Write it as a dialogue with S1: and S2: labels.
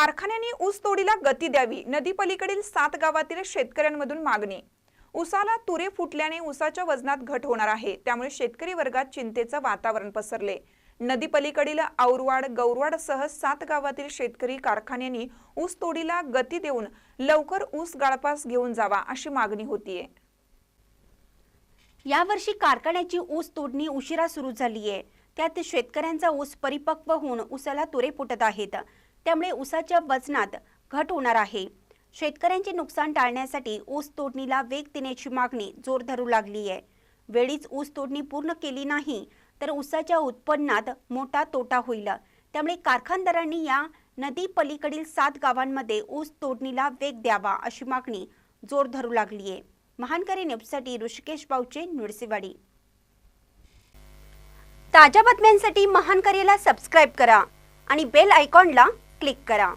S1: कारखान्यांनी ऊस तोडीला गती द्यावी. नदी पलीकडील सात गावातील शेतकऱ्यांमधून मागणी. ऊसाला तुरे फुटल्याने ऊसाच्या वजनात घट होणार आहे. त्यामुळे शेतकरी वर्गात चिंतेचं वातावरण पसरले. नदी पलीकडील औरवाड गौरवाडसह सात गावातील शेतकरी कारखान्यांनी ऊस तोडीला गती देऊन लवकर ऊस गाळपास घेऊन जावा अशी मागणी होतीये.
S2: यावर्षी कारखान्याची ऊस तोडणी उशिरा सुरू झाली आहे त्यात शेतकऱ्यांचा ऊस परिपक्व होऊन उसाला तुरे फुटत आहेत. त्यामुळे ऊसाच्या वजनात घट होणार आहे. शेतकऱ्यांचे नुकसान टाळण्यासाठी ऊस तोडणीला वेग देण्याची मागणी जोर धरू लागली आहे. वेळीच ऊस तोडणी पूर्ण केली नाही तर ऊसाच्या उत्पन्नात मोठा तोटा होईल. त्यामुळे कारखानदारांनी या नदी पलीकडील सात गावांमध्ये ऊस तोडणीला वेग द्यावा अशी मागणी जोर धरू लागली आहे. महानकरी न्यूजसाठी ऋषिकेश बावचे नुळसेवाडी. ताज्या बातम्यांसाठी महानकरीला सबस्क्राईब करा आणि बेल आयकॉनला क्लिक करा.